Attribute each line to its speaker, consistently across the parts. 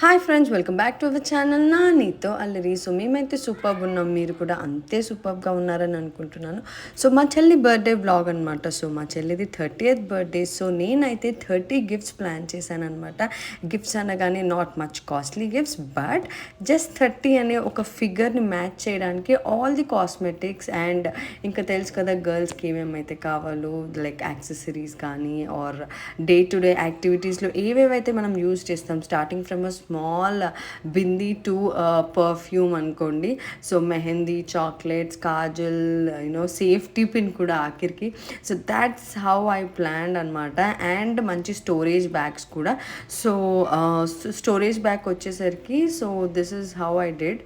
Speaker 1: Hi friends welcome back to our channel నా నీతో అల్లరి సో మేమైతే సూపర్బ్ ఉన్నాం. మీరు కూడా అంతే సూపర్గా ఉన్నారని అనుకుంటున్నాను. సో మా చెల్లి బర్త్డే బ్లాగ్ అనమాట సో మా చెల్లిది థర్టీ ఎయిత్ బర్త్డే సో నేనైతే థర్టీ గిఫ్ట్స్ ప్లాన్ చేశాను అనమాట గిఫ్ట్స్ అనగానే not much costly gifts but just thirty అనే ఒక ఫిగర్ని మ్యాచ్ చేయడానికి ఆల్ ది కాస్మెటిక్స్ అండ్ ఇంకా తెలుసు కదా గర్ల్స్కి ఏమేమైతే కావాలో లైక్ యాక్సెసరీస్ కానీ ఆర్ డే టు డే యాక్టివిటీస్లో ఏవేవైతే మనం యూజ్ చేస్తాం starting from small bindi to perfume అనుకోండి. So mehndi chocolates kajal you know safety pin కూడా ఆఖరికి. So that's how I plan అనమాట అండ్ మంచి స్టోరేజ్ బ్యాగ్స్ కూడా. సో స్టోరేజ్ బ్యాగ్ వచ్చేసరికి so this is how I did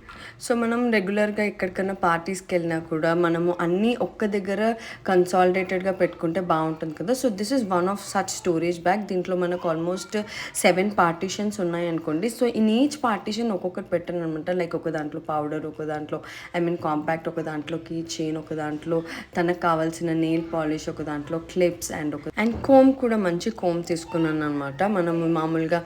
Speaker 1: so మనం రెగ్యులర్గా ఎక్కడికైనా పార్టీస్కి వెళ్ళినా కూడా మనము అన్నీ ఒక్క దగ్గర కన్సాలిడేటెడ్గా పెట్టుకుంటే బాగుంటుంది కదా. So this is one of such storage bag దీంట్లో మనకు ఆల్మోస్ట్ సెవెన్ పార్టీషన్స్ ఉన్నాయి అనుకోండి. సో ఇన్ ఈచ్ పార్టీషన్ ఒక్కొక్కటి పెట్టాను అనమాట లైక్ ఒక దాంట్లో పౌడర్ ఒక దాంట్లో ఐ మీన్ కాంపాక్ట్ ఒక దాంట్లో కీ చైన్ ఒక దాంట్లో తనకు కావాల్సిన నెయిల్ పాలిష్ ఒక దాంట్లో క్లిప్స్ అండ్ ఒక అండ్ కోమ్ కూడా మంచి కోమ్ తీసుకున్నాను అనమాట మనం మామూలుగా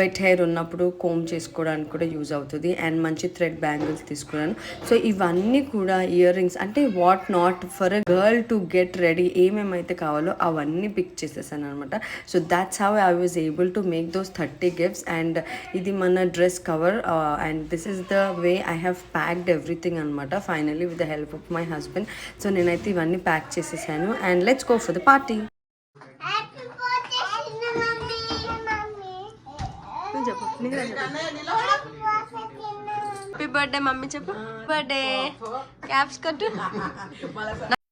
Speaker 1: వెట్ హెయిర్ ఉన్నప్పుడు కోమ్ చేసుకోవడానికి కూడా యూజ్ అవుతుంది. అండ్ మంచి థ్రెడ్ బ్యాంగిల్స్ తీసుకున్నాను. సో ఇవన్నీ కూడా ఇయర్ రింగ్స్ అంటే what not for a girl to get ready ఏమేమైతే కావాలో అవన్నీ పిక్ చేసేసాను అనమాట so that's how I was able to make those thirty gifts and ఇది మన dress cover and this is the way I have packed everything అనమాట finally with the help of my husband so నేనైతే ఇవన్నీ pack చేసేసాను. And let's go for the party
Speaker 2: happy birthday చిన్న mummy. Mummy
Speaker 1: చెప్పు.
Speaker 2: Happy birthday చిన్న
Speaker 1: happy birthday mummy చెప్పు. Birthday caps కట్టు.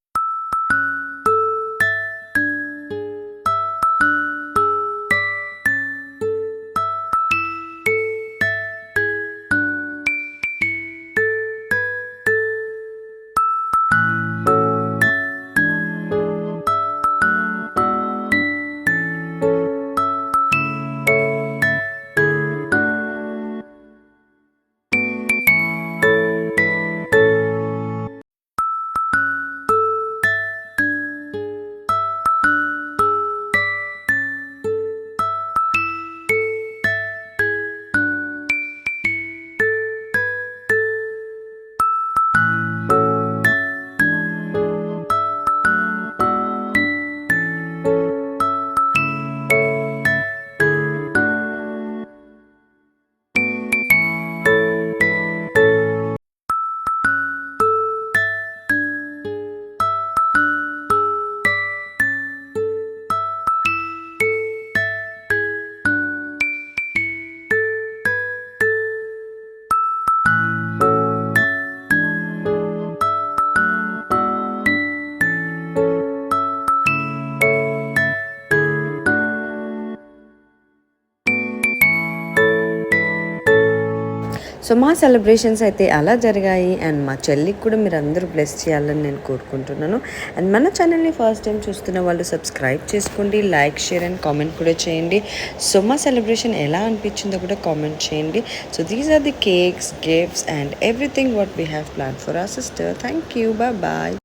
Speaker 1: So మా సెలబ్రేషన్స్ అయితే అలా జరిగాయి. అండ్ మా చెల్లికి కూడా మీరు అందరూ బ్లెస్ చేయాలని నేను కోరుకుంటున్నాను. అండ్ మన ఛానల్ని ఫస్ట్ టైం చూస్తున్న వాళ్ళు సబ్స్క్రైబ్ చేసుకోండి లైక్ షేర్ అండ్ కామెంట్ కూడా చేయండి. సో మా సెలబ్రేషన్ ఎలా అనిపించిందో కూడా కామెంట్ చేయండి. So these are the cakes gifts and everything what we have plan for our sister thank you bye bye